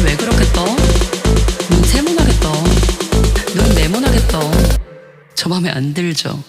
넌 왜 그렇게 떠? 눈 세모나게 떠. 눈 네모나게 떠. 저 맘에 안 들죠?